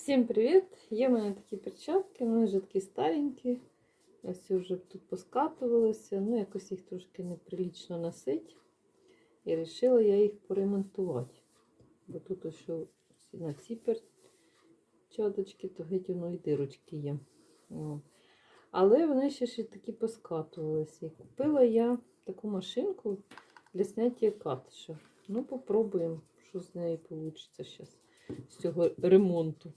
Всім привіт! Є в мене такі перчатки, вони вже такі старенькі. Ось вже тут поскатувалися, ну якось їх трошки неприлічно носить. І вирішила я їх поремонтувати. Бо тут ось на ці перчаточки, то геть воно і дирочки є. Але вони ще ж такі поскатувалися. І купила я таку машинку для зняття катиша. Ну, попробуємо, що з нею вийде зараз з цього ремонту.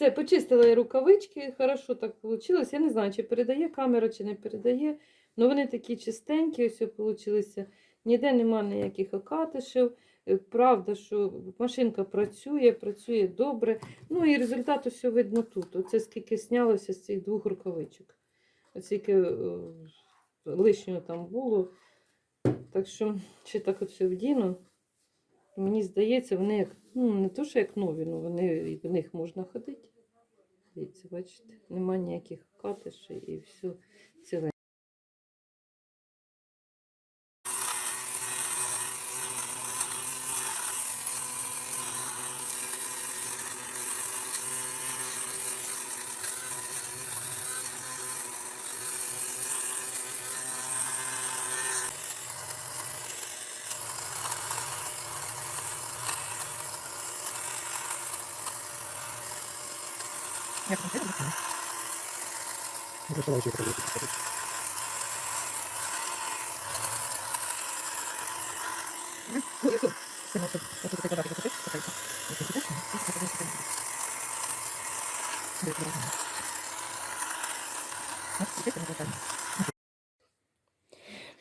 Все, почистила я рукавички, хорошо так вийшло. Я не знаю, чи передає камера, чи не передає. Ну вони такі чистенькі, ось вийшли. Ніде нема ніяких окатишів. Е, Правда, що машинка працює, працює добре. Ну і результат ось видно тут. Оце скільки снялося з цих двох рукавичок. Оскільки е, лишнього там було. Так що ще так от все вдіну. Мені здається, вони як, ну, не то, що як нові, але вони і в них можна ходити. Дивіться, бачите, нема ніяких катишей і все ціле. Як там треба? Може, салатик робити. Це може, ось тут треба робити, так, так. Ось тут, так, ось ось тут. Ось тут, ось тут, ось тут.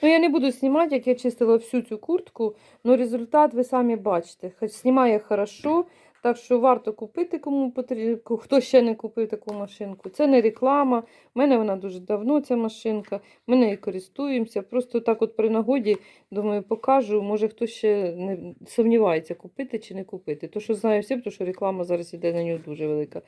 Ну, я не буду знімати, як я чистила всю цю куртку, але результат ви самі бачите. Хоч знімає хорошо, так що варто купити, кому потрібно, хто ще не купив таку машинку. Це не реклама. У мене вона дуже давно, ця машинка. Ми нею користуємося. Просто так от при нагоді, думаю, покажу. Може хтось ще не сумнівається, купити чи не купити. То, що знаю всі, тому що реклама зараз іде на нього дуже велика.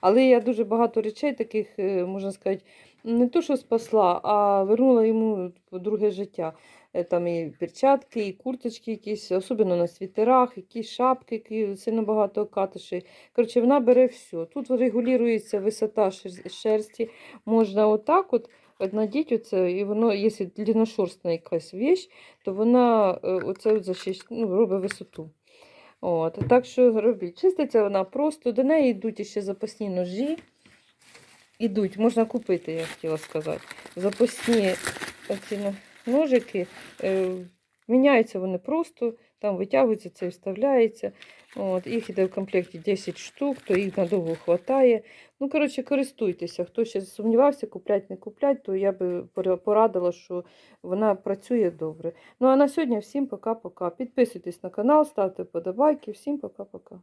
Але я дуже багато речей таких, е, можна сказати, не то, що спасла, а вернула йому друге життя. Е, Там і перчатки, і курточки якісь, особливо на світерах, якісь шапки, які сильно багато катишей. Коротше, вона бере все. Тут регулюється висота шерсті. Можна отак от, надіть оце, і воно, якщо длинношорстна якась вещь, то вона е, оце защищ... ну, робить висоту. От, так що робіть. Чиститься вона просто, до неї йдуть ще запасні ножі. Ідуть, можна купити, я хотіла сказати. Запасні оці ножики. Е, міняються вони просто, там витягується це і вставляється. От, їх іде в комплекті 10 штук, то їх надовго вистачає. Ну, коротше, користуйтеся. Хто ще сумнівався, куплять, не куплять, то я би порадила, що вона працює добре. Ну а на сьогодні всім пока-пока. Підписуйтесь на канал, ставте вподобайки. Всім пока-пока.